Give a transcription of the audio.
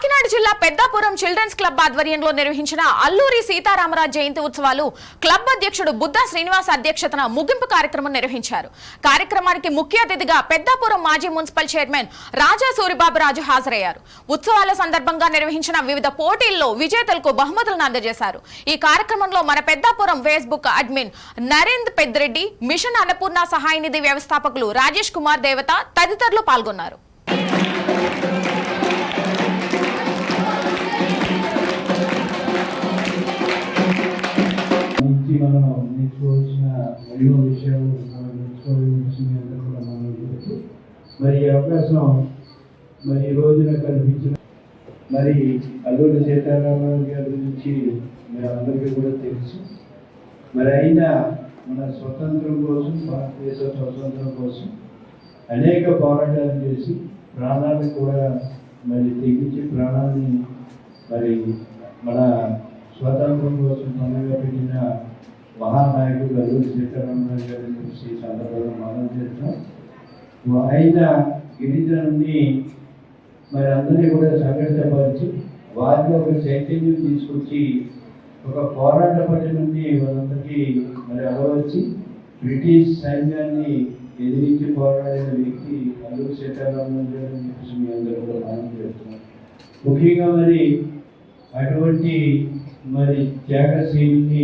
కాకినాడ జిల్లా Peddapuram children's club ఆధ్వర్యంలో నిర్వహించిన అల్లూరి సీతారామరాజు జయంతి ఉత్సవాలు క్లబ్ అధ్యక్షుడు బుద్ధా శ్రీనివాస్ అధ్యక్షతన ముగింపు కార్యక్రమం నిర్వహించారు. కార్యక్రమానికి ముఖ్య అతిథిగా పెద్దాపురం మాజీ మున్సిపల్ చైర్మన్ రాజా సూరిబాబురాజు హాజరయ్యారు. ఉత్సవాల సందర్భంగా నిర్వహించిన వివిధ పోటీల్లో విజేతలకు బహుమతులను అందజేశారు. ఈ కార్యక్రమంలో మన Peddapuram Facebook admin Narendra Peddireddy mission Annapurna సహాయ నిధి వ్యవస్థాపకులు రాజేష్ కుమార్ దేవత తదితరులు పాల్గొన్నారు. నుంచి మనం నేర్చుకోవాల్సిన ఎన్నో విషయాలు మనం నేర్చుకోవాల్సిన కూడా మనం మరి ఈ అవకాశం మరి ఈ రోజున కల్పించిన మరి అల్లూరి సీతారామరావు గారి గురించి మరి అందరికీ కూడా తెలుసు. మరి అయినా మన స్వతంత్రం కోసం భారతదేశ స్వతంత్రం కోసం అనేక పోరాటాలు చేసి ప్రాణాన్ని కూడా మరి తెగించి ప్రాణాన్ని మరి మన స్వాతంత్రం కోసం పనులుగా పెట్టిన మహానాయకుడు అల్లూరి సీతారామరాజు గారి సందర్భంగా మనం చేస్తాం. ఆయన గిరిజనుని మరి అందరినీ కూడా సంఘటితపరిచి వారిలో ఒక చైతన్యం తీసుకొచ్చి ఒక పోరాట పట్టి నుండి వాళ్ళందరికీ మరి అలవచ్చి బ్రిటిష్ సైన్యాన్ని ఎదిరించి పోరాడిన వ్యక్తి అల్లూరి సీతారామరాజు గారు చెప్పేసి మీ అందరూ కూడా మనం చేస్తున్నాం ముఖ్యంగా మరి అటువంటి మరి త్యాగశీలిని